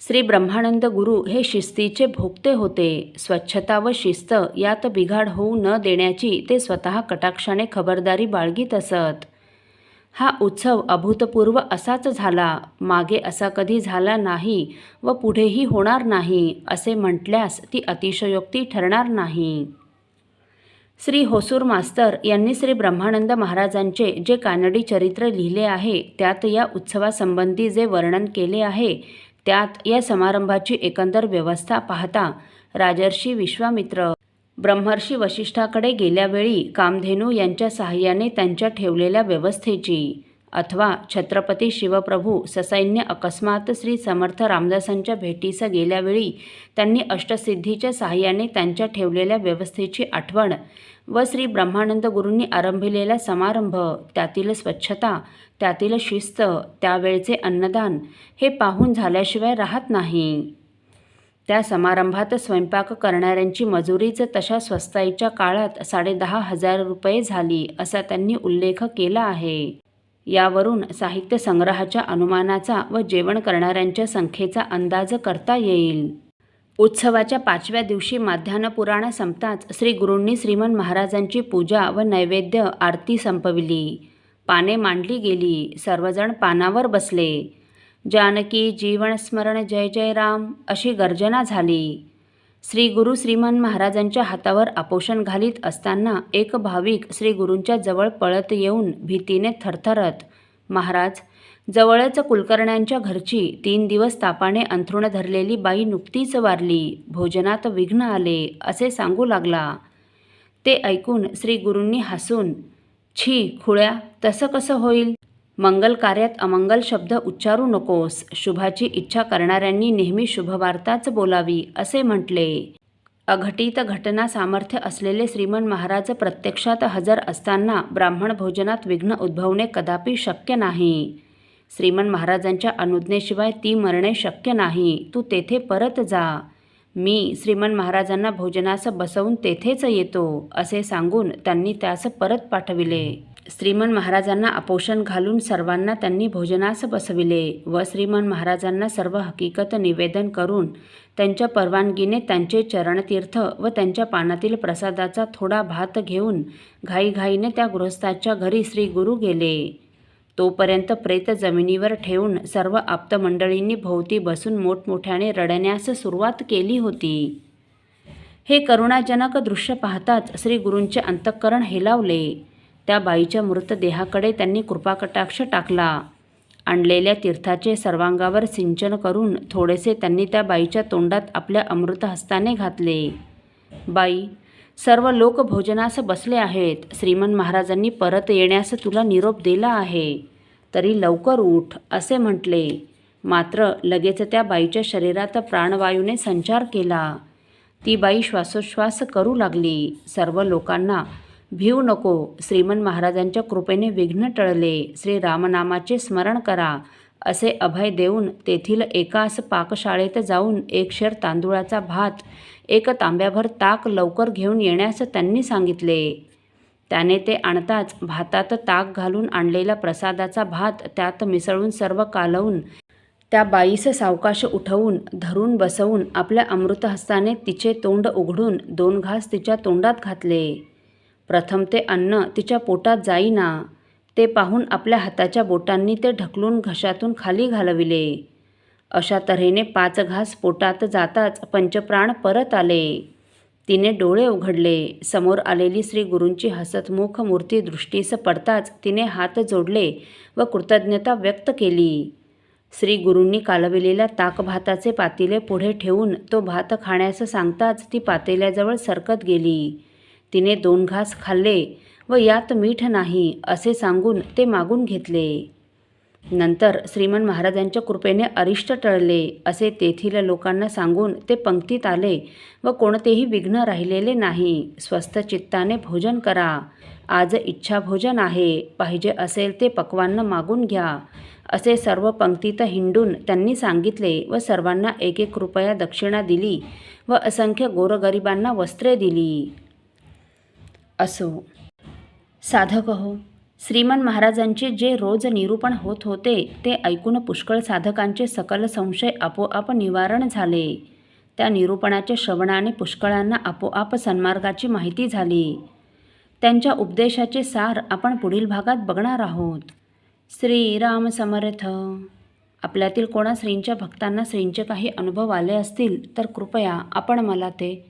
श्री ब्रह्मानंद गुरु हे शिस्तीचे भोगते होते. स्वच्छता व शिस्त यात बिघाड होऊ न देण्याची ते स्वतः कटाक्षाने खबरदारी बाळगीत असत. हा उत्सव अभूतपूर्व असाच झाला. मागे असा कधी झाला नाही व पुढेही होणार नाही असे म्हटल्यास ती अतिशयोक्ती ठरणार नाही. श्री होसूर मास्तर यांनी श्री ब्रह्मानंद महाराजांचे जे कानडी चरित्र लिहिले आहे त्यात या उत्सवासंबंधी जे वर्णन केले आहे त्यात या समारंभाची एकंदर व्यवस्था पाहता राजर्षी विश्वामित्र ब्रह्मर्षी वशिष्ठाकडे गेल्यावेळी कामधेनू यांच्या सहाय्याने त्यांच्या ठेवलेल्या व्यवस्थेची अथवा छत्रपती शिवप्रभू ससैन्य अकस्मात श्री समर्थ रामदासांच्या भेटीस गेल्यावेळी त्यांनी अष्टसिद्धीच्या सहाय्याने त्यांच्या ठेवलेल्या व्यवस्थेची आठवण व श्री ब्रह्मानंद गुरूंनी आरंभिलेला समारंभ त्यातील स्वच्छता त्यातील शिस्त त्यावेळचे अन्नदान हे पाहून झाल्याशिवाय राहत नाही. त्या समारंभात स्वयंपाक करणाऱ्यांची मजुरीच तशा स्वस्ताईच्या काळात साडेदहा हजार रुपये झाली असा त्यांनी उल्लेख केला आहे. यावरून साहित्य संग्रहाच्या अनुमानाचा व जेवण करणाऱ्यांच्या संख्येचा अंदाज करता येईल. उत्सवाच्या पाचव्या दिवशी माध्यान्ह पुराण संपताच श्री गुरूंनी श्रीमन महाराजांची पूजा व नैवेद्य आरती संपविली. पाने मांडली गेली. सर्वजण पानावर बसले. जानकी जीवन स्मरण जय जय राम अशी गर्जना झाली. श्री गुरु श्रीमान महाराजांच्या हातावर आपोषण घालीत असताना एक भाविक श्री गुरूंच्या जवळ पळत येऊन भीतीने थरथरत महाराज जवळच कुलकर्ण्यांच्या घरची तीन दिवस तापाने अंथरुण धरलेली बाई नुकतीच वारली भोजनात विघ्न आले असे सांगू लागला. ते ऐकून श्री गुरूंनी हसून छी खुळ्या तसं कसं होईल? मंगल कार्यात अमंगल शब्द उच्चारू नकोस शुभाची इच्छा करणाऱ्यांनी नेहमी शुभवार्ताच बोलावी असे म्हटले. अघटित घटना सामर्थ्य असलेले श्रीमन महाराज प्रत्यक्षात हजर असताना ब्राह्मण भोजनात विघ्न उद्भवणे कदापि शक्य नाही. श्रीमन महाराजांच्या अनुज्ञेशिवाय ती मरणे शक्य नाही. तू तेथे परत जा. मी श्रीमन महाराजांना भोजनास बसवून तेथेच येतो असे सांगून त्यांनी त्यास परत पाठविले. श्रीमन महाराजांना आपोषण घालून सर्वांना त्यांनी भोजनास बसविले व श्रीमन महाराजांना सर्व हकीकत निवेदन करून त्यांच्या परवानगीने त्यांचे चरणतीर्थ व त्यांच्या पानातील प्रसादाचा थोडा भात घेऊन घाईघाईने त्या गृहस्थाच्या घरी श्री गुरु गेले. तोपर्यंत प्रेत जमिनीवर ठेवून सर्व आप्तमंडळींनी भोवती बसून मोठमोठ्याने रडण्यास सुरुवात केली होती. हे करुणाजनक दृश्य पाहताच श्री गुरूंचे अंतःकरण हेलावले. त्या बाईच्या मृतदेहाकडे त्यांनी कृपाकटाक्ष टाकला. आणलेल्या तीर्थाचे सर्वांगावर सिंचन करून थोडेसे त्यांनी त्या बाईच्या तोंडात आपल्या अमृतहस्ताने घातले. बाई सर्व लोक भोजनास बसले आहेत. श्रीमन महाराजांनी परत येण्यास तुला निरोप दिला आहे. तरी लवकर उठ असे म्हटले. मात्र लगेच त्या बाईच्या शरीरात प्राणवायूने संचार केला. ती बाई श्वासोच्छ्वास करू लागली. सर्व लोकांना भिऊ नको. श्रीमन महाराजांच्या कृपेने विघ्न टळले. श्री रामनामाचे स्मरण करा. असे अभय देऊन तेथील एकास पाकशाळेत जाऊन एक शेर तांदूळाचा भात एक तांब्याभर ताक लवकर घेऊन येण्यास त्यांनी सांगितले. त्याने ते आणताच भातात ताक घालून आणलेला प्रसादाचा भात त्यात मिसळून सर्व कालवून त्या बाईस सावकाश उठवून धरून बसवून आपल्या अमृतहस्ताने तिचे तोंड उघडून दोन घास तिच्या तोंडात घातले. प्रथम ते अन्न तिच्या पोटात जाईना. ते पाहून आपल्या हाताच्या बोटांनी ते ढकलून घशातून खाली घालविले. अशा तऱ्हेने पाच घास पोटात जाताच पंचप्राण परत आले. तिने डोळे उघडले. समोर आलेली श्री गुरूंची हसतमुख मूर्ती दृष्टीस पडताच तिने हात जोडले व कृतज्ञता व्यक्त केली. श्री गुरूंनी कालविलेल्या ताकभाताचे पातेले पुढे ठेवून तो भात खाण्यास सांगताच ती पातेल्याजवळ सरकत गेली. तिने दोन घास खाल्ले व यात मीठ नाही असे सांगून ते मागून घेतले. नंतर श्रीमन महाराजांच्या कृपेने अरिष्ट टळले असे तेथील लोकांना सांगून ते पंक्तीत आले व कोणतेही विघ्न राहिलेले नाही. स्वस्थ चित्ताने भोजन करा. आज इच्छा भोजन आहे पाहिजे असेल ते पक्वान्न मागून घ्या. असे सर्व पंक्तीत हिंडून त्यांनी सांगितले व सर्वांना एक एक रुपया दक्षिणा दिली व असंख्य गोरगरिबांना वस्त्रे दिली. असो. साधक हो श्रीमन महाराजांचे जे रोज निरूपण होत होते ते ऐकून पुष्कळ साधकांचे सकल संशय आपोआप निवारण झाले. त्या निरूपणाच्या श्रवणाने पुष्कळांना आपोआप सन्मार्गाची माहिती झाली. त्यांच्या उपदेशाचे सार आपण पुढील भागात बघणार आहोत. श्रीराम समर्थ. आपल्यातील कोणा श्रींच्या भक्तांना श्रींचे काही अनुभव आले असतील तर कृपया आपण मला ते